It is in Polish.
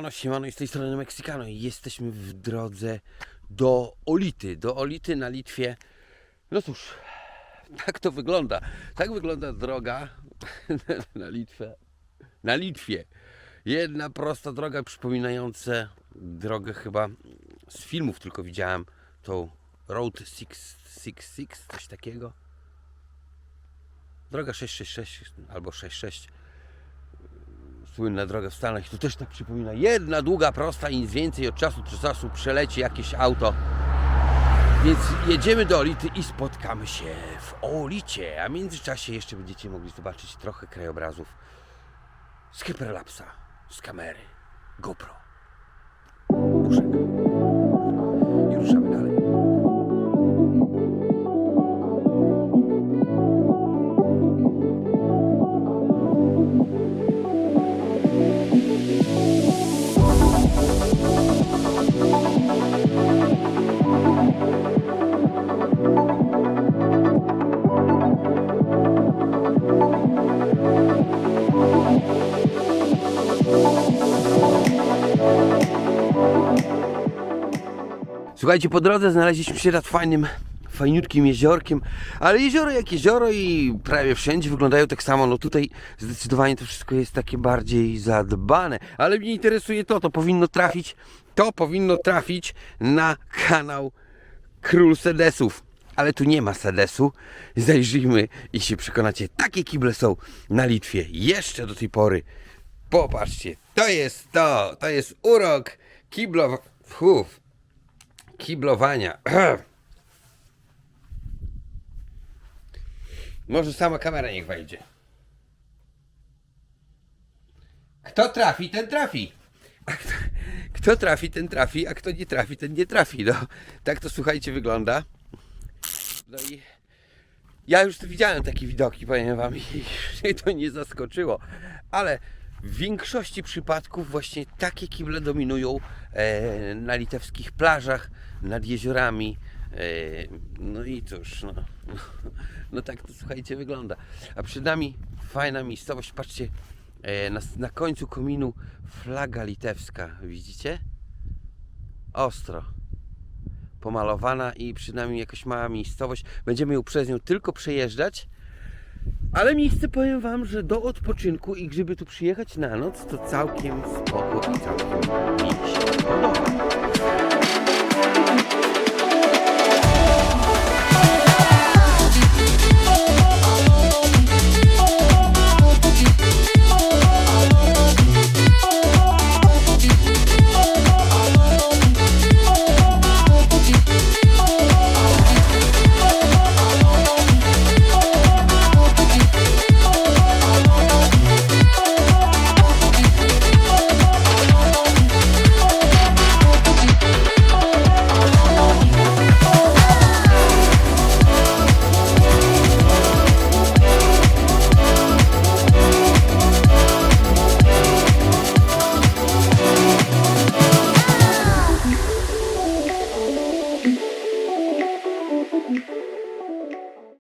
Siemano, siemano, z tej strony Meksykano jesteśmy w drodze do Olity, do Olity na Litwie. No cóż, tak to wygląda. Tak wygląda droga na Litwę. Na Litwie. Jedna prosta droga przypominająca drogę chyba z filmów tylko widziałem, tą Road 666, coś takiego. Droga 666 albo 66 słynna droga w Stanach, to też tak przypomina. Jedna długa, prosta i nic więcej od czasu do czasu przeleci jakieś auto. Więc jedziemy do Olity i spotkamy się w Olicie. A w międzyczasie jeszcze będziecie mogli zobaczyć trochę krajobrazów z Hyperlapsa, z kamery GoPro. Słuchajcie, po drodze znaleźliśmy się nad fajnym, fajniutkim jeziorkiem, ale jezioro jak jezioro i prawie wszędzie wyglądają tak samo. No tutaj zdecydowanie to wszystko jest takie bardziej zadbane, ale mnie interesuje to, to powinno trafić, to powinno trafić na kanał Król Sedesów. Ale tu nie ma sedesu. Zajrzyjmy i się przekonacie. Takie kible są na Litwie. Jeszcze do tej pory. Popatrzcie, to jest to. To jest urok kiblow... Fuf, kiblowania. Może sama kamera niech wejdzie. Kto trafi, ten trafi. A kto, kto trafi, ten trafi, a kto nie trafi, ten nie trafi. No, tak to słuchajcie wygląda. No i ja już widziałem takie widoki, powiem wam, i mnie to nie zaskoczyło. Ale w większości przypadków właśnie takie kible dominują e, na litewskich plażach, nad jeziorami. E, no i cóż, no, no tak to słuchajcie wygląda. A przed nami fajna miejscowość, patrzcie, e, na, na końcu kominu flaga litewska, widzicie? Ostro pomalowana i przed nami jakaś mała miejscowość. Będziemy ją przez nią tylko przejeżdżać. Ale miejsce powiem Wam, że do odpoczynku i żeby tu przyjechać na noc, to całkiem spoko i całkiem mi się podoba.